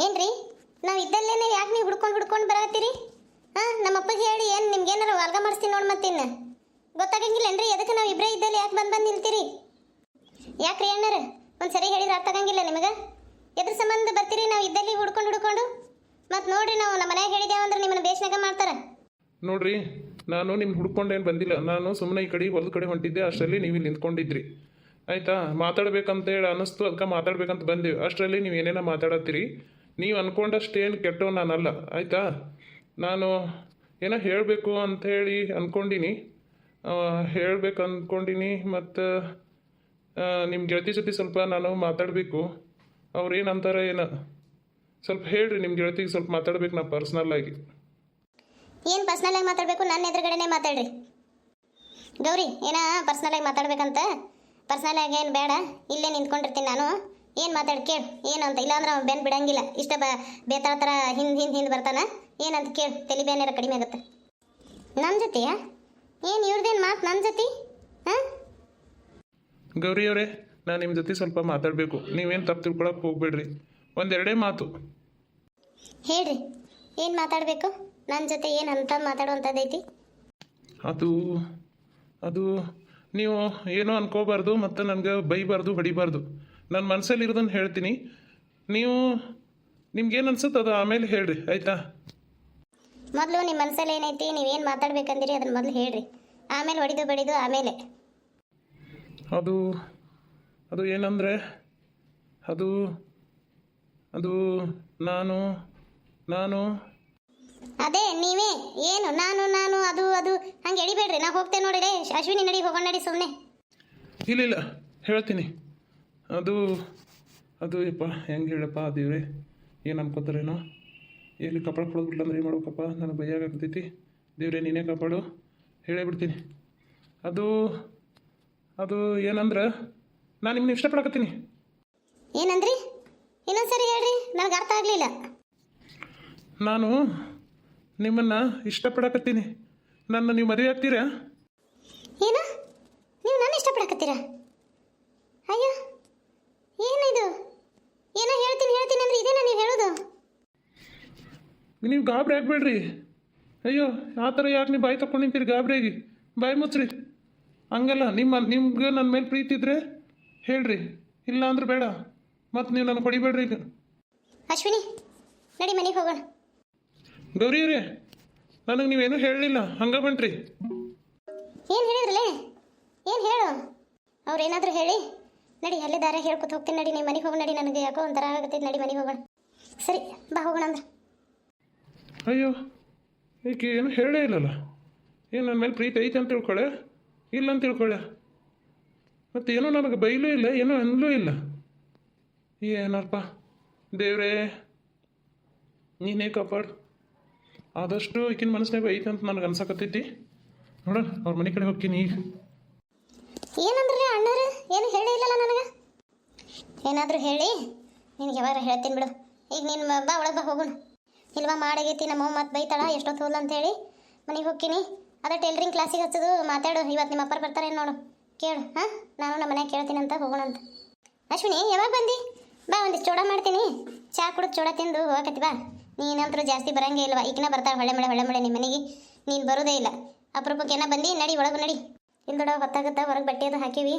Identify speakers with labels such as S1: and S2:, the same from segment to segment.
S1: ಏನ್ರಿ? ನಾವು ಇದ್ದಲ್ಲೇನೆ ಯಾಕೆ ನೀವು ಹುಡ್ಕೊಂಡು ಹುಡ್ಕೊಂಡು ಬರತ್ತೀರಿ? ಹಾ ನಮ್ಮ ಅಪ್ಪಗೆ ಹೇಳಿ, ಏನು ನಿಮ್ಗೇನಾರ ವಾಲ್ಗ ಮಾಡಿಸ್ತೀನಿ ನೋಡಿ ಮತ್ತಿನ್ನ. ಗೊತ್ತಾಗಂಗಿಲ್ಲೇನ್ರಿ? ಎದಕ್ಕೆ ನಾವು ಇಬ್ಬರೇ ಇದ್ದಲ್ಲಿ ಯಾಕೆ ಬಂದು ಬಂದು ನಿಲ್ತೀರಿ? ಯಾಕ್ರಿ ಅಣ್ಣರ? ಒಂದು ಸರಿ ಹೇಳಿದ್ರೆ ಅರ್ಥ ಆಗಂಗಿಲ್ಲ ನಿಮಗೆ? ಎದ್ರ ಸಂಬಂಧ ಬರ್ತೀರಿ ನಾವು ಇದ್ದಲ್ಲಿ ಹುಡ್ಕೊಂಡು ಹುಡ್ಕೊಂಡು? ಮತ್ತು ನೋಡ್ರಿ ನಾವು ನಮ್ಮ ಮನೆಯಾಗ ಹೇಳಿದ್ಯಾವ ಅಂದ್ರೆ ನಿಮ್ಮನ್ನ ಬೇಷನಾಗ ಮಾಡ್ತಾರೆ.
S2: ನೋಡ್ರಿ, ನಾನು ನಿಮ್ಮ ಹುಡ್ಕೊಂಡೇನು ಬಂದಿಲ್ಲ. ನಾನು ಸುಮ್ಮನೆ ಈ ಕಡೆ, ಹೊಲದ ಕಡೆ ಹೊಂಟಿದ್ದೆ. ಅಷ್ಟರಲ್ಲಿ ನೀವು ಇಲ್ಲಿ ನಿಂತ್ಕೊಂಡಿದ್ರಿ. ಆಯಿತಾ? ಮಾತಾಡ್ಬೇಕಂತ ಹೇಳಿ ಅನ್ನಿಸ್ತು. ಅದಕ್ಕೆ ಮಾತಾಡ್ಬೇಕಂತ ಬಂದಿವಿ. ಅಷ್ಟರಲ್ಲಿ ನೀವು ಏನೇನೋ ಮಾತಾಡತ್ತೀರಿ? ನೀವು ಅಂದ್ಕೊಂಡಷ್ಟೇನು ಕೆಟ್ಟವ್ ನಾನಲ್ಲ, ಆಯಿತಾ? ನಾನು ಏನೋ ಹೇಳಬೇಕು ಅಂಥೇಳಿ ಅಂದ್ಕೊಂಡಿನಿ ಹೇಳಬೇಕು ಅಂದ್ಕೊಂಡಿನಿ ಮತ್ತು ನಿಮ್ಮ ಗೆಳತಿ ಜೊತೆ ಸ್ವಲ್ಪ ನಾನು ಮಾತಾಡಬೇಕು. ಅವ್ರು ಏನು ಅಂತಾರೆ ಏನೋ. ಸ್ವಲ್ಪ ಹೇಳ್ರಿ ನಿಮ್ಮ ಗೆಳತಿಗೆ ಸ್ವಲ್ಪ ಮಾತಾಡ್ಬೇಕು ನಾ ಪರ್ಸ್ನಲ್ ಆಗಿ.
S1: ಏನು ಪರ್ಸ್ನಲ್ ಆಗಿ ಮಾತಾಡಬೇಕು? ನನ್ನ ಎದುರುಗಡೆನೇ ಮಾತಾಡ್ರಿ. ಗೌರಿ, ಏನೋ ಪರ್ಸ್ನಲ್ ಆಗಿ ಮಾತಾಡ್ಬೇಕಂತ? ಪರ್ಸ್ನಲ್ ಆಗಿ ಏನು ಬೇಡ, ಇಲ್ಲೇ ನಿಂತ್ಕೊಂಡಿರ್ತೀನಿ ನಾನು. ಏನು ಮಾತಾಡಿ ಕೇಳು? ಏನು ಅಂತ ಇಲ್ಲಾಂದ್ರೆ ಅವ್ನು ಬೆನ್ ಬಿಡಂಗಿಲ್ಲ. ಇಷ್ಟ ಬ ಬೇತಾಳ ಥರ ಹಿಂದೆ ಹಿಂದೆ ಹಿಂದೆ ಬರ್ತಾನ? ಏನಂತ ಕೇಳು? ತಲೆ ಬೇನೇರ ಕಡಿಮೆ ಆಗುತ್ತೆ. ನನ್ನ ಜೊತೆಯಾ? ಏನು ಇವ್ರದ್ದೇನು ಮಾತು ನನ್ನ ಜೊತೆ? ಹಾಂ?
S2: ಗೌರಿ ಅವರೇ ನಾನು ನಿಮ್ಮ ಜೊತೆ ಸ್ವಲ್ಪ ಮಾತಾಡಬೇಕು. ನೀವೇನು ತಪ್ಪು ತಿಳ್ಕೊಳಕ್ಕೆ ಹೋಗ್ಬೇಡ್ರಿ. ಒಂದೆರಡೇ ಮಾತು.
S1: ಹೇಳ್ರಿ. ಏನು ಮಾತಾಡಬೇಕು? ನನ್ನ ಜೊತೆ ಏನು ಅಂತ ಮಾತಾಡುವಂಥದ್ದೈತಿ?
S2: ಅದು ಅದು ನೀವು ಏನೋ ಅನ್ಕೋಬಾರ್ದು ಮತ್ತು ನನಗೆ ಬೈಬಾರ್ದು ಹೊಡಿಬಾರ್ದು. ನನ್ನ ಮನಸ್ಸಲ್ಲಿ ಇರೋದನ್ನ ಹೇಳ್ತೀನಿ. ನೀವು ನಿಮ್ಗೇನು ಅನ್ಸುತ್ತೆ ಅದು ಆಮೇಲೆ ಹೇಳ್ರಿ ಆಯಿತಾ?
S1: ಮೊದಲು ನಿಮ್ಮ ಮನಸ್ಸಲ್ಲಿ ಏನೈತಿ ನೀವೇನು ಮಾತಾಡ್ಬೇಕಂದಿರಿ ಅದನ್ನ ಮೊದಲು ಹೇಳ್ರಿ. ಆಮೇಲೆ ಹೊಡಿದು ಬಡಿದು ಆಮೇಲೆ.
S2: ಅದು ಅದು ಏನಂದರೆ ಅದು ಅದು ನಾನು ನಾನು.
S1: ಅದೇ ನೀವೇ ಏನು ನಾನು ನಾನು ಅದು ಅದು ಹಂಗೆ ಎಳಿಬೇಡ್ರಿ. ನಾ ಹೋಗ್ತೇನೆ ನೋಡಿರಿ ಅಶ್ವಿನಿ ನಡಿ ಹೋಗೋಣ ನಡಿ ಸುಮ್ಮನೆ
S2: ಇಲ್ಲ ಇಲ್ಲ ಹೇಳ್ತೀನಿ. ಅದು ಅದು ಯಪ್ಪ ಹೆಂಗೆ ಹೇಳಪ್ಪ ದೇವ್ರೆ? ಏನು ಅನ್ಕೋತಾರೇನೋ ಎಲ್ಲಿ ಕಪಾಳ ಕೊಡೋದ್ಬಿಟ್ಟು ಅಂದ್ರೆ ಏನು ಮಾಡ್ಬೇಕಪ್ಪ? ನನಗೆ ಬೈಯಾಗತ್ತೈತಿ ದೇವ್ರೆ ನೀನೇ ಕಾಪಾಡು. ಹೇಳೇ ಬಿಡ್ತೀನಿ. ಅದು ಅದು ಏನಂದ್ರೆ ನಾನು ನಿಮ್ಮನ್ನ ಇಷ್ಟಪಡಕತ್ತೀನಿ.
S1: ಏನಂದ್ರಿ? ಇನ್ನೊಂದ್ಸರಿ ಹೇಳ್ರಿ ನನಗೆ ಅರ್ಥ ಆಗಲಿಲ್ಲ.
S2: ನಾನು ನಿಮ್ಮನ್ನು ಇಷ್ಟಪಡಕತ್ತೀನಿ. ನನ್ನ ನೀವು ಮದುವೆ ಆಗ್ತೀರಾ?
S1: ಏನು? ನೀವು ನಾನು ಇಷ್ಟಪಡಕತ್ತೀರಾ? ಅಯ್ಯೋ ಏನಿದು? ಏನೋ ಹೇಳ್ತೀನಿ ಹೇಳ್ತೀನಿ ಅಂದ್ರೆ ಇದೇನಾ ನೀವು ಹೇಳೋದು?
S2: ನೀವು ಗಾಬರಿ ಆಗ್ಬೇಡ್ರಿ. ಅಯ್ಯೋ ಆ ಥರ ಯಾಕೆ ನೀವು ಬಾಯಿ ತಗೊಂಡು ನಿಂತೀರಿ ಗಾಬರಿಯಾಗಿ ಬಾಯಿ ಮುಚ್ಚ್ರಿ. ಹಂಗಲ್ಲ ನಿಮ್ಮ ನಿಮ್ಗೆ ನನ್ನ ಮೇಲೆ ಪ್ರೀತಿ ಇದ್ರೆ ಹೇಳ್ರಿ. ಇಲ್ಲ ಅಂದ್ರೆ ಬೇಡ. ಮತ್ತೆ ನೀವು ನನಗೆ ಹೊಡಿಬೇಡ್ರಿ ಈಗ.
S1: ಅಶ್ವಿನಿ ನಡಿ ಮನೆಗೆ ಹೋಗೋಣ.
S2: ಗೌರಿ ರೀ ನನಗೆ ನೀವೇನು ಹೇಳಲಿಲ್ಲ. ಹಂಗ ಬಂಟ್ರಿ
S1: ಏನು ಹೇಳಿದ್ರಲ್ಲೇ ಏನು ಹೇಳು? ಅವ್ರೇನಾದರೂ ಹೇಳಿ. ನಡಿ ಅಲ್ಲೇ ದಾರ ಹೇಳ್ಕೊತ ಹೋಗ್ತೀನಿ ನಡಿ ನೀವು ಮನೆಗೆ ಹೋಗಿ ನಡಿ ನನಗೆ ಯಾಕೋ ಒಂಥರ ಆಗತ್ತೈತೆ ನಡಿ ಮನೆಗೆ ಹೋಗೋಣ. ಸರಿ ಬಾ ಹೋಗೋಣ ಅಂದ್ರೆ.
S2: ಅಯ್ಯೋ ಈಕೆ ಏನು ಹೇಳೇ ಇಲ್ಲಲ್ಲ. ಏನು ನನ್ನ ಮೇಲೆ ಪ್ರೀತಿ ಐತೆ ಅಂತ ತಿಳ್ಕೊಳ್ಳೆ ಇಲ್ಲ ಅಂತ ತಿಳ್ಕೊಳ್ಳೆ ಮತ್ತೆ ಏನೋ ನನಗೆ ಬೈಲೂ ಇಲ್ಲ ಏನೋ ಅನ್ಲೂ ಇಲ್ಲ. ಏನಪ್ಪ? ದೇವ್ರೇ ನೀನೇ ಕಾಪಾಡು. ಆದಷ್ಟು ಈಕಿನ ಮನಸ್ಸಿನಾಗ ಐತೆ ಅಂತ ನನಗೆ ಅನ್ಸಕತ್ತೈತಿ. ನೋಡೋಣ ಅವ್ರ ಮನೆ ಕಡೆ ಹೋಗ್ತೀನಿ ಈಗ.
S1: ಏನಂದ್ರೆ ಅಣ್ಣಾರು? ಏನು ಹೇಳೇ ಇಲ್ಲಲ್ಲ ನನಗೆ? ಏನಾದರೂ ಹೇಳಿ, ನಿನಗೆ ಯಾವಾಗ ಹೇಳ್ತೀನಿ ಬಿಡು. ಈಗ ನೀನು ಬಾ ಒಳಗೆ ಬಾ, ಹೋಗೋಣ. ಇಲ್ವಾ, ಮಾಡಾಗೈತಿ, ನಮ್ಮ ಮತ್ತೆ ಬೈತಾಳ ಎಷ್ಟೊತ್ತು ಹೋದ್ಲ ಅಂತೇಳಿ. ಮನೆಗೆ ಹೋಗ್ತೀನಿ. ಅದೇ ಟೈಲರಿಂಗ್ ಕ್ಲಾಸಿಗೆ ಹಚ್ಚೋದು, ಮಾತಾಡು. ಇವತ್ತು ನಿಮ್ಮ ಅಪ್ಪರು ಬರ್ತಾರೆ ನೋಡು. ಕೇಳು, ಹಾಂ? ನಾನು ನಮ್ಮ ಮನೆಗೆ ಕೇಳ್ತೀನಿ ಅಂತ ಹೋಗೋಣ ಅಂತ. ಅಶ್ವಿನಿ, ಯಾವಾಗ ಬಂದಿ? ಬಾ ಒಂದಿಷ್ಟು ಚೂಡ ಮಾಡ್ತೀನಿ. ಚಾ ಕುಡಿದು ಚೂಡ ತಿಂದು ಹೋಗಕತ್ತಿ, ಬಾ. ನೀನಂತರೂ ಜಾಸ್ತಿ ಬರಂಗೇ ಇಲ್ವಾ? ಈಗಿನ ಬರ್ತಾಳೆ ಹೊಳೆ ಮಳೆ ಹೊಳೆ ಮಳೆ ನಿಮ್ಮ ಮನೆಗೆ. ನೀನು ಬರೋದೇ ಇಲ್ಲ. ಅಪರೂಪಕ್ಕೆ ಏನೋ ಬಂದು? ನಡಿ, ಒಳಗೆ ನಡಿ. ಇಲ್ಲಿ ದೊಡ್ಡ ಹೊತ್ತಾಗುತ್ತಾ, ಹೊರಗೆ ಬಟ್ಟೆ ಅದು ಹಾಕಿವಿ.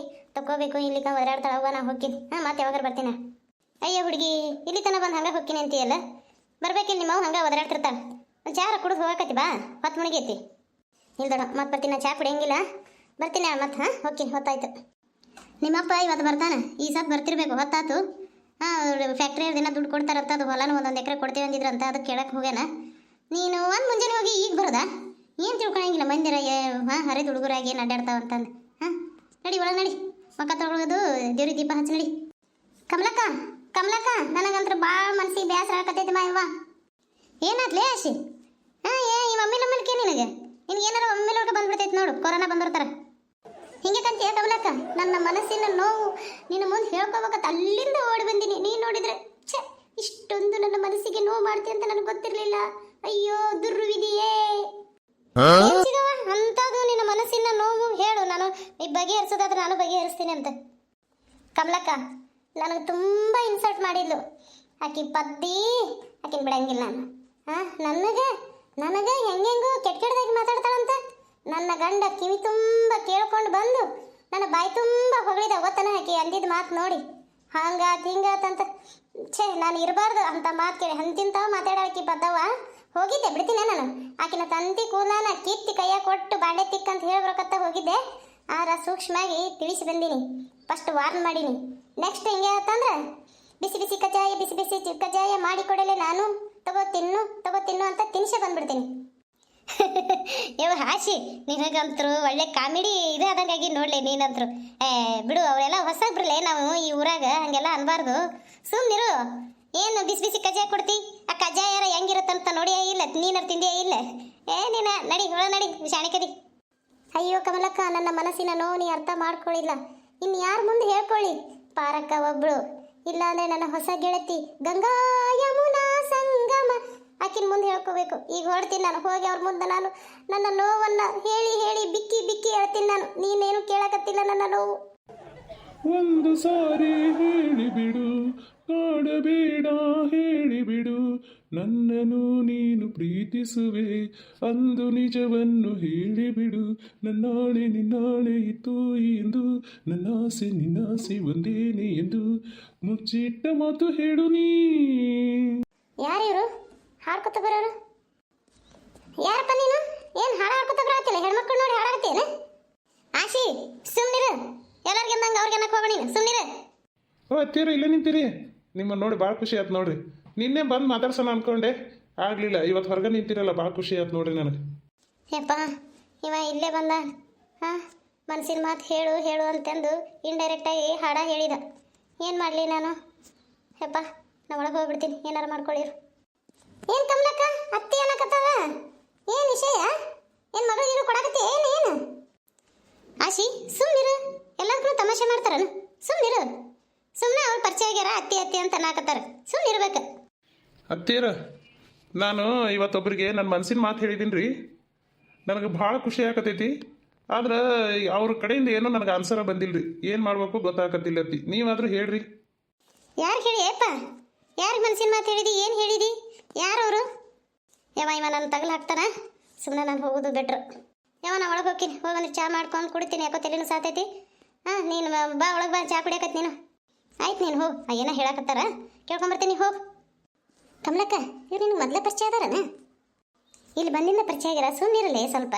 S1: ಇಲ್ಲಿ ಕ ಒದರಾಡ್ತಾಳ ಅವ್ವ ನಾ ಹೋಗ್ತೀನಿ. ಹಾಂ ಮತ್ತೆ ಯಾವಾಗ ಬರ್ತೀನ? ಅಯ್ಯ ಹುಡುಗಿ, ಇಲ್ಲಿ ತನಕ ಬಂದು ಹಂಗೆ ಹೋಗ್ತೀನಿ ಅಂತೀಯಲ್ಲ? ಬರ್ಬೇಕಿಲ್ಲ ನಿಮ್ಮ ಹಂಗೆ ಒದರಾಡ್ತಿರ್ತಾಳೆ ಒಂದು ಚಾರ ಕುಡಿದು ಹೋಗಕತ್ತಿ, ಬಾ. ಹೊತ್ತು ಮುಣಿಗೈತಿ. ಇಲ್ಲಿ ದೊಡ್ಡ ಮತ್ತೆ ಬರ್ತೀನಿ ಚಾ ಕುಡಿಯಂಗಿಲ್ಲ. ಬರ್ತೀನಿ ಮತ್ತೆ ಹಾಂ, ಹೋಗ್ತೀನಿ, ಹೊತ್ತಾಯ್ತು. ನಿಮ್ಮಪ್ಪ ಇವತ್ತು ಬರ್ತಾನೆ? ಈ ಸತ್ ಬರ್ತಿರ್ಬೇಕು, ಹೊತ್ತಾತು. ಹಾಂ ಫ್ಯಾಕ್ಟ್ರಿ ದಿನ ದುಡ್ಡು ಕೊಡ್ತಾರಂತ, ಅದು ಹೊಲನ ಒಂದೊಂದು ಎಕರೆ ಕೊಡ್ತೀವಿ ಅಂದಿದ್ರಂತ ಅದು ಕೇಳಕ್ಕೆ ಹೋಗ್ಯಾನ. ನೀನು ಒಂದು ಮುಂಜಾನೆ ಹೋಗಿ ಈಗ ಬರೋದಾ? ಏನು ತಿಳ್ಕೊಳಂಗಿಲ್ಲ ಮಂದಿರ ಹಾಂ, ಹರಿದ ಹುಡುಗರಾಗಿ ಏನು ಅಡ್ಡಾಡ್ತಾವ ಅಂತಂದು. ಹಾಂ, ನಡಿ ಒಳಗೆ ನಡಿ, ಮಕ್ಕ ತೊಗೊಳೋದು ದೇವ್ರಿಗೆ ದೀಪ ಹಚ್ಚಿ ನಡಿ. ಕಮಲಕ್ಕ ಕಮಲಕ್ಕ, ನನಗಂತ್ರ ಭಾಳ ಮನ್ಸಿಗೆ ಬೇಸರ ಆಗತೈತಿ ಮಾಯವ್ವ ಏನಾದ್ಲೇ ಆಶಿ? ಹಾಂ, ಏ, ಈ ಮಮ್ಮಿ ನಮ್ಮಲ್ಕೆ ನಿನಗೆ? ನಿನ್ಗೆ ಏನಾರ ಮಮ್ಮಿ ಲೋಟ ಬಂದ್ಬಿಡ್ತೈತಿ ನೋಡು, ಕೊರೋನಾ ಬಂದ್ಬಿಡ್ತಾರೆ. ಹಿಂಗೆ ಕಂತೀಯ ಕಮಲಕ್ಕ, ನನ್ನ ಮನಸ್ಸಿನ ನೋವು ನಿನ್ನ ಮುಂದೆ ಹೇಳ್ಕೋಬೇಕಂತ ಅಲ್ಲಿಂದ ಓಡಿ ಬಂದಿನಿ. ನೀನು ನೋಡಿದ್ರೆ, ಛೆ, ಇಷ್ಟೊಂದು ನನ್ನ ಮನಸ್ಸಿಗೆ ನೋವು ಮಾಡ್ತೀಯ ಅಂತ ನನಗೆ ಗೊತ್ತಿರಲಿಲ್ಲ. ಅಯ್ಯೋ ದುರ್ವಿಧಿಯೇ ಅಂಥದ್ದು ನಿನ್ನ ಮನಸ್ಸಿನ ನೋವು ಹೇಳು. ನಾನು ಈ ಬಗೆಹರಿಸೋದಾದ್ರೆ ನಾನು ಬಗೆಹರಿಸ್ತೀನಿ ಅಂತ. ಕಮಲಕ್ಕ, ನನಗೆ ತುಂಬ ಇನ್ಸಲ್ಟ್ ಮಾಡಿದ್ಲು. ಆಕಿ ಪದ್ದಿ, ಆಕಿನ ಬಿಡಂಗಿಲ್ಲ ನಾನು. ಹಾ ನನಗೆ ನನಗೆ ಹೆಂಗೆಂಗೋ ಕೆಟ್ಟ ಕೆಟ್ಟದಾಗಿ ಮಾತಾಡ್ತಾಳಂತ. ನನ್ನ ಗಂಡ ಕಿವಿ ತುಂಬ ಕೇಳ್ಕೊಂಡು ಬಂದು ನನ್ನ ಬಾಯಿ ತುಂಬ ಹೊಗಳಿದ. ಗೊತ್ತನ ಆಕಿ ಅಂದಿದ್ದು ಮಾತು ನೋಡಿ. ಹಂಗಾತ್ ಹಿಂಗಾತಂತ ಛೇ, ನಾನು ಇರಬಾರ್ದು ಅಂತ ಮಾತು ಕೇಳಿ. ಅಂತಿಂತಾವ ಮಾತಾಡಾಕಿ ಬದ್ದವ ಹೋಗಿದ್ದೆ, ಬಿಡ್ತೀನಿ ನಾನು. ಆಕಿನ ತಂತಿ ಕೂದಲಾನ ಕಿತ್ತಿ ಕೈಯ ಕೊಟ್ಟು ಬಾಂಡೆ ತಿಕ್ಕ ಅಂತ ಹೇಳ್ಬೇಕತ್ತ ಹೋಗಿದ್ದೆ. ಆರ ಸೂಕ್ಷ್ಮವಾಗಿ ತಿಳಿಸಿ ಬಂದೀನಿ. ಫಸ್ಟ್ ವಾರ್ನ್ ಮಾಡೀನಿ. ನೆಕ್ಸ್ಟ್ ಹೆಂಗೆ ಆತಂದ್ರೆ ಬಿಸಿ ಬಿಸಿ ಕಜಾಯ ಬಿಸಿ ಬಿಸಿ ಕಜಾಯ ಮಾಡಿ ಕೊಡಲೇ ನಾನು. ತಗೋ ತಿನ್ನು ತಗೋ ತಿನ್ನು ಅಂತ ತಿನ್ಸೆ ಬಂದ್ಬಿಡ್ತೀನಿ. ಯವ ಹಾಸಿ ನಿನಗಂತರು ಒಳ್ಳೆ ಕಾಮಿಡಿ ಇದು ಆದಂಗಾಗಿ ನೋಡ್ಲಿ ನೀನಂತರು. ಏ, ಬಿಡು, ಅವರೆಲ್ಲ ಹೊಸಬ್ರಲ್ಲೇ ನಾವು ಈ ಊರಾಗ ಹಂಗೆಲ್ಲ ಅನ್ಬಾರ್ದು. ಸುಮ್ಮನಿರು ಏನು ಬಿಸಿ ಬಿಸಿ ಕಜಾಯ ಕೊಡ್ತಿ? ಆ ಕಜಾಯರ ಹೆಂಗಿರುತ್ತಂತ ನೋಡಿಯೇ ಇಲ್ಲ, ನೀನಾರು ತಿಂದಿಯೇ ಇಲ್ಲ. ಏ, ನೀನ, ನಡಿ ಹೊಳ ನಡಿ ಶಾಣಿಕದಿ ಅಯ್ಯೋ ಕಮಲಕ್ಕ, ನನ್ನ ಮನಸ್ಸಿನ ನೋವು ನೀ ಅರ್ಥ ಮಾಡ್ಕೊಳ್ಳಿಲ್ಲ ಇನ್ನು ಯಾರ ಮುಂದೆ ಹೇಳ್ಕೊಳ್ಳಿ? ಪಾರಕ್ಕ ಒಬ್ಳು. ಇಲ್ಲಾಂದ್ರೆ ನನ್ನ ಹೊಸ ಗೆಳತಿ ಗಂಗಾ ಯಮುನಾ ಸಂಗಮ. ಆಕಿನ ಮುಂದೆ ಹೇಳ್ಕೋಬೇಕು. ಈಗ ಹೊಡ್ತೀನಿ ನಾನು, ಹೋಗಿ ಅವ್ರ ಮುಂದೆ ನಾನು ನನ್ನ ನೋವನ್ನ ಹೇಳಿ ಹೇಳಿ, ಬಿಕ್ಕಿ ಬಿಕ್ಕಿ ಹೇಳ್ತೀನಿ ನಾನು. ನೀನೇನು ಕೇಳಕತ್ತಿಲ್ಲ ನನ್ನ ನೋವು?
S2: ಒಂದು ಸಾರಿ ಹೇಳಿಬಿಡು ಕಾಡಬೇಡ ಹೇಳಿಬಿಡು. ನನ್ನನ್ನು ನೀನು ಪ್ರೀತಿಸುವೆ ಅಂದು ನಿಜವನ್ನು ಹೇಳಿಬಿಡು. ನನ್ನಾಳೆ ನಿನ್ನಾಳೆ ಇತ್ತು ಎಂದು ನನ್ನಾಸೆ ನಿನ್ನಾಸೆ ಒಂದೇನೆ ಎಂದು ಮುಚ್ಚಿಟ್ಟ ಮಾತು ಹೇಳು ನೀ.
S1: ಯಾರು ಹಾಡ್ಕೊತ ಬರೋರು? ಯಾರಪ್ಪ ನೀನು? ಏನು ಹಾಡು ಹಾಡ್ಕೊತ ಬರತ್ತಿಲ್ಲ ಹೆಣ್ಮಕ್ಳು ನೋಡಿ ಹಾಡಾಕತ್ತೇನ ಆಶಿ ಸುಮ್ಮನಿರು ಎಲ್ಲರಿಗೆ ಅಂದಂಗೆ ಅವ್ರಿಗೆ ಅನ್ನಕ್ಕೆ ಹೋಗೋಣ ನೀನು. ಸುಮ್ಮನಿರು
S2: ಓ ಅತ್ತೀರ ಇಲ್ಲೇ ನಿಂತೀರಿ. ನಿಮ್ಮನ್ನು ನೋಡಿ ಭಾಳ ಖುಷಿ ಆಯ್ತು ನೋಡ್ರಿ. ನಿನ್ನೆ ಬಂದು ಮಾತಾಡ್ಸೋಣ ಅನ್ಕೊಂಡೆ. ಆಗಲಿಲ್ಲ ಇವತ್ತು ಹೊರಗೆ ನಿಂತಿರಲ್ಲ, ಭಾಳ ಖುಷಿ ಆಯ್ತು ನೋಡ್ರಿ ನನಗೆ.
S1: ಯಪ್ಪ, ಇವ ಇಲ್ಲೇ ಬಂದ. ಹಾಂ ಮನಸ್ಸಿನ ಮಾತು ಹೇಳು ಹೇಳು ಅಂತಂದು ಇಂಡೈರೆಕ್ಟಾಗಿ ಹಾಡ ಹೇಳಿದ. ಏನು ಮಾಡಲಿ ನಾನು? ಯಪ್ಪ, ನಾ ಒಳಗೆ ಹೋಗ್ಬಿಡ್ತೀನಿ. ಏನಾರು ಮಾಡ್ಕೊಳ್ಳಿರು ಏನು ಕಮಲಕ್ಕ ಅತ್ತಿ ಅನ್ನಕತ್ತವ? ಏನು ವಿಷಯ? ಏನು ಮಗಳಿರು ಕೊಡಕತ್ತಿ? ಏನು ಏನು? ಆಶಿ ಸುಮ್ಮನಿರು ಎಲ್ಲದಕ್ಕೂ ತಮಾಷೆ ಮಾಡ್ತಾರನು ಸುಮ್ಮನಿರು ಸುಮ್ಮನೆ ಅವ್ರು ಪರಿಚಯ ಆಗ್ಯಾರ ಅತ್ತಿ ಅತ್ತಿ ಅಂತ ನಾಕತ್ತಾರ ಸುಮ್ಮನೆ ಇರ್ಬೇಕು.
S2: ಅತ್ತೀರ ನಾನು ಇವತ್ತೊಬ್ಬರಿಗೆ ನನ್ನ ಮನಸ್ಸಿನ ಮಾತು ಹೇಳಿದ್ದೀನಿ ರೀ ನನಗೆ ಭಾಳ ಖುಷಿ ಆಗತೈತಿ ಆದ್ರೆ ಅವ್ರ ಕಡೆಯಿಂದ ಏನು ನನಗೆ ಆನ್ಸರ ಬಂದಿಲ್ಲ ರೀ ಏನು ಮಾಡ್ಬೇಕು ಗೊತ್ತಾಗತ್ತಿಲ್ಲ ಅತ್ತಿ. ನೀವಾದ್ರೂ ಹೇಳ್ರಿ.
S1: ಯಾರು ಹೇಳಿ ಅಪ್ಪ ಯಾರು ಮನಸ್ಸಿನ ಮಾತು ಹೇಳಿದಿ? ಏನು ಹೇಳಿದಿ? ಯಾರು ಅವರು? ಯಾವ ಇವ ನಾನು ತಗಲು ಹಾಕ್ತಾನ. ಸುಮ್ಮನೆ ನಾನು ಹೋಗೋದು ಬೆಟ್ರು. ಯಾವ ನಾ ಒಳಗೆ ಹೋಗ್ತೀನಿ. ಹೋಗಿ ಒಂದು ಚಾ ಮಾಡ್ಕೊಂಡು ಕುಡಿತೀನಿ. ಯಾಕೋ ತಲೆನೂ ಸಾತೈತಿ. ಹಾಂ ನೀನು ಬಾ ಒಳಗೆ ಬಾ ಚಾ ಕುಡಿಯಾಕತ್ತಿ ನೀನು. ಆಯ್ತು ನೀನು ಹೋಗು ಏನೋ ಹೇಳಕತ್ತಾರ. ಕೇಳ್ಕೊಂಬರ್ತೀನಿ ಹೋಗು ಕಮಲಕ್ಕ ಇವ್ರು ನಿನ್ನ ಮೊದಲ ಪರಿಚಯ ಅದಾರನ? ಇಲ್ಲಿ ಬಂದಿಂದ ಪರಿಚಯ ಆಗ್ಯಾರ ಸುಮ್ಮನಿರಲಿ ಸ್ವಲ್ಪ.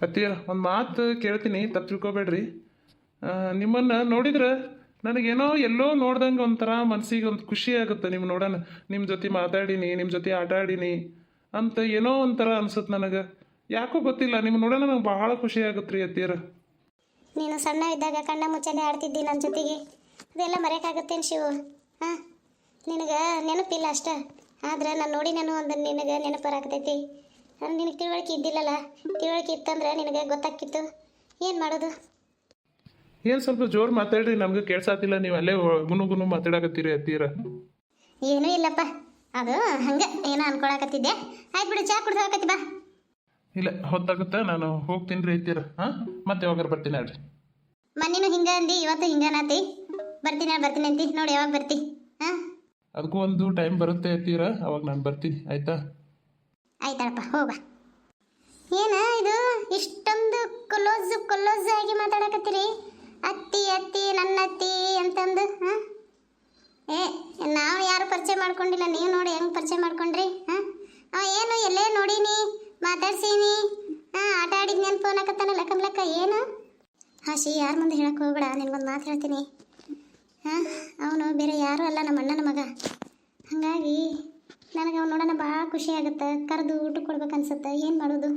S2: ಅತ್ತಿಯರ ಒಂದು ಮಾತು ಕೇಳ್ತೀನಿ ತಪ್ಪು ತಿಳ್ಕೊಬೇಡ್ರಿ. ನಿಮ್ಮನ್ನು ನೋಡಿದ್ರೆ ನನಗೇನೋ ಎಲ್ಲೋ ನೋಡ್ದಂಗೆ ಒಂಥರ ಮನಸ್ಸಿಗೆ ಒಂದು ಖುಷಿ ಆಗುತ್ತೆ ನಿಮ್ಮ ನೋಡೋಣ ನಿಮ್ಮ ಜೊತೆ ಮಾತಾಡೀನಿ ನಿಮ್ಮ ಜೊತೆ ಆಟ ಆಡೀನಿ ಅಂತ ಏನೋ ಒಂಥರ ಅನ್ಸುತ್ತೆ ನನಗೆ. ಯಾಕೋ ಗೊತ್ತಿಲ್ಲ ನಿಮ್ಮ ನೋಡೋಣ ನಂಗೆ ಭಾಳ ಖುಷಿ ಆಗುತ್ತೆ ರೀ ಅತ್ತಿಯರ.
S1: ನೀನು ಸಣ್ಣ ಇದ್ದಾಗ ಕಣ್ಣ ಮುಚ್ಚಲೆ ಆಡ್ತಿದ್ದಿ ನನ್ನ ಜೊತೆಗೆ. ಅದೆಲ್ಲ ಮರೆಯೋಕ್ಕಾಗತ್ತೇನು ಶಿವು? ಹಾಂ? ನಿನಗೆ ನೆನಪಿಲ್ಲ ಅಷ್ಟ? ಆದ್ರೆ ನಾನು ನೋಡಿ ನಾನು ಒಂದು ನಿನಗೆ ನೆನಪು ಅಂದ್ರೆ ನಿನಗೆ ತಿಳುವಳಿಕೆ ಇದ್ದಿಲ್ಲಲ್ಲ ತಿಳುವಳಿಕೆ ಇತ್ತಂದ್ರೆ ನಿನಗೆ ಗೊತ್ತಾಕಿತ್ತು ಏನು ಮಾಡೋದು?
S2: ಏನು ಸ್ವಲ್ಪ ಜೋರು ಮಾತಾಡ್ರಿ ನಮ್ಗೆ ಕೇಳ್ಸಾತಿಲ್ಲ. ನೀವು ಅಲ್ಲೇ ಗುನು ಗುನು ಮಾತಾಡಕತ್ತೀರಿ ಅತ್ತೀರ.
S1: ಏನೂ ಇಲ್ಲಪ್ಪ. ಅದು ಹಂಗೆ ಏನೋ ಅನ್ಕೊಳಕತ್ತಿದ್ದೆ. ಆಯ್ತು ಬಿಡು ಚಾ ಕುಡ್ದು ಹೋಗಕತ್ತಿ ಬಾ.
S2: ಇಲ್ಲ ಹೊತ್ತಾಗುತ್ತೆ? ನಾನು ಹೋಗ್ತೀನಿ ರೀ ಅತ್ತೀರ. ಹಾಂ? ಮತ್ತೆ ಯಾವಾಗ ಬರ್ತೀನಿ ಹೇಳ್ರಿ
S1: ಮನೇನು ಹಿಂಗೆ ಅಂದಿ ಇವತ್ತು ಹಿಂಗೆ ಅನ್ನತಿ ಬರ್ತೀನಿ ನಾನು ಬರ್ತೀನಿ ಅಂತಿ. ನೋಡಿ ಯಾವಾಗ ಬರ್ತಿ? ಹಾಂ?
S2: ಅದಕ್ಕೂ ಒಂದು ಟೈಮ್ ಬರುತ್ತೆ ಅಂತೀರಾ? ಅವಾಗ ನಾನು ಬರ್ತೀನಿ. ಆಯ್ತಾ?
S1: ಆಯ್ತಾಳಪ್ಪ ಹೋಗ ಏನ ಇದು? ಇಷ್ಟೊಂದು ಕ್ಲೋಸ್ ಕ್ಲೋಸ್ ಆಗಿ ಮಾತಾಡಕತ್ತೀರಿ? ಅತ್ತಿ ಅತ್ತಿ ನನ್ನ ಅತ್ತಿ ಅಂತಂದು ಹಾಂ? ಏ ನಾವು ಯಾರು ಪರಿಚಯ ಮಾಡ್ಕೊಂಡಿಲ್ಲ? ನೀವು ನೋಡಿ ಹೆಂಗೆ ಪರಿಚಯ ಮಾಡ್ಕೊಂಡ್ರಿ ಹಾಂ? ಅವ ಏನು ಎಲ್ಲೇ ನೋಡೀನಿ? ಮಾತಾಡ್ಸೀನಿ? ಹಾಂ ಆಟ ಆಡಿದ ಅನ್ಪೋನಕತ್ತಾನಲ್ಲ ಕಮಲಕ್ಕ ಕಮ್ಲಕ್ಕ ಏನು? ಹಾಶಿ ಯಾರ ಮುಂದೆ ಹೇಳಕ್ಕೆ ಹೋಗ್ಬೇಡ. ನಿನ್ಗೊಂದು ಮಾತು ಹೇಳ್ತೀನಿ. ಹಾಂ, ಅವನು ಬೇರೆ ಯಾರೂ ಅಲ್ಲ ನಮ್ಮ ಅಣ್ಣನ ಮಗ. ಹಾಗಾಗಿ ನನಗೆ ಅವ್ನು ನೋಡೋಣ ಭಾಳ ಖುಷಿ ಆಗುತ್ತೆ. ಕರೆದು ಊಟ ಕೊಡ್ಬೇಕು ಅನ್ಸುತ್ತೆ. ಏನು ಮಾಡೋದು?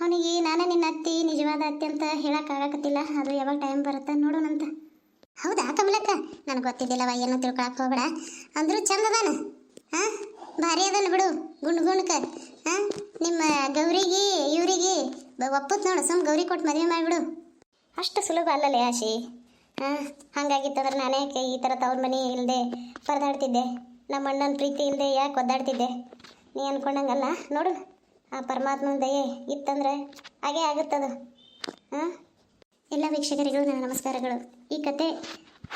S1: ಅವನಿಗೆ ನಾನೇ ನಿನ್ನ ಅತ್ತಿ, ನಿಜವಾದ ಅತ್ತಿ ಅಂತ ಹೇಳೋಕ್ಕಾಗಕತ್ತಿಲ್ಲ ಅದು ಯಾವಾಗ ಟೈಮ್ ಬರುತ್ತೆ ನೋಡೋಣಂತ ಹೌದಾ ಕಮಲಕ್ಕ? ನನಗೆ ಗೊತ್ತಿದ್ದಿಲ್ಲವ, ಏನೋ ತಿಳ್ಕೊಳಕ್ಕೆ ಹೋಗ್ಬೇಡ. ಅಂದರೂ ಚಂದ ಅದಾನ ಹಾಂ, ಭಾರಿ ಅದನ್ನು ಬಿಡು ಗುಂಡು ಗುಂಡ್ಕ ಹಾಂ, ನಿಮ್ಮ ಗೌರಿಗೆ, ಇವರಿಗೆ ಒಪ್ಪತ್ತು ನೋಡು, ಸುಮ್ ಗೌರಿ ಕೊಟ್ಟು ಮದುವೆ ಮಾಡಿಬಿಡು. ಅಷ್ಟು ಸುಲಭ ಅಲ್ಲಲೇ ಆಶಿ. ಹಾಗಾಗಿತ್ತಂದ್ರೆ ನಾನೇ ಈ ಥರ ತವ್ರ ಮನೆ ಇಲ್ಲದೆ ಪರದಾಡ್ತಿದ್ದೆ. ನಮ್ಮ ಅಣ್ಣನ ಪ್ರೀತಿ ಇಲ್ಲದೆ ಯಾಕೆ ಒದ್ದಾಡ್ತಿದ್ದೆ? ನೀ ಅನ್ಕೊಂಡಂಗಲ್ಲ, ನೋಡು. ಆ ಪರಮಾತ್ಮನ ದಯೆ ಇತ್ತಂದ್ರೆ ಹಾಗೇ ಆಗುತ್ತದು. ಹಾಂ ಎಲ್ಲ ವೀಕ್ಷಕರಿಗೂ ನನ್ನ ನಮಸ್ಕಾರಗಳು. ಈ ಕತೆ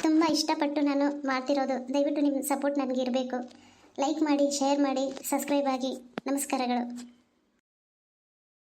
S1: ತುಂಬ ಇಷ್ಟಪಟ್ಟು ನಾನು ಮಾಡ್ತಿರೋದು. ದಯವಿಟ್ಟು ನಿಮ್ಮ ಸಪೋರ್ಟ್ ನನಗೆ ಇರಬೇಕು. ಲೈಕ್ ಮಾಡಿ, ಶೇರ್ ಮಾಡಿ, ಸಬ್ಸ್ಕ್ರೈಬ್ ಆಗಿ. ನಮಸ್ಕಾರಗಳು.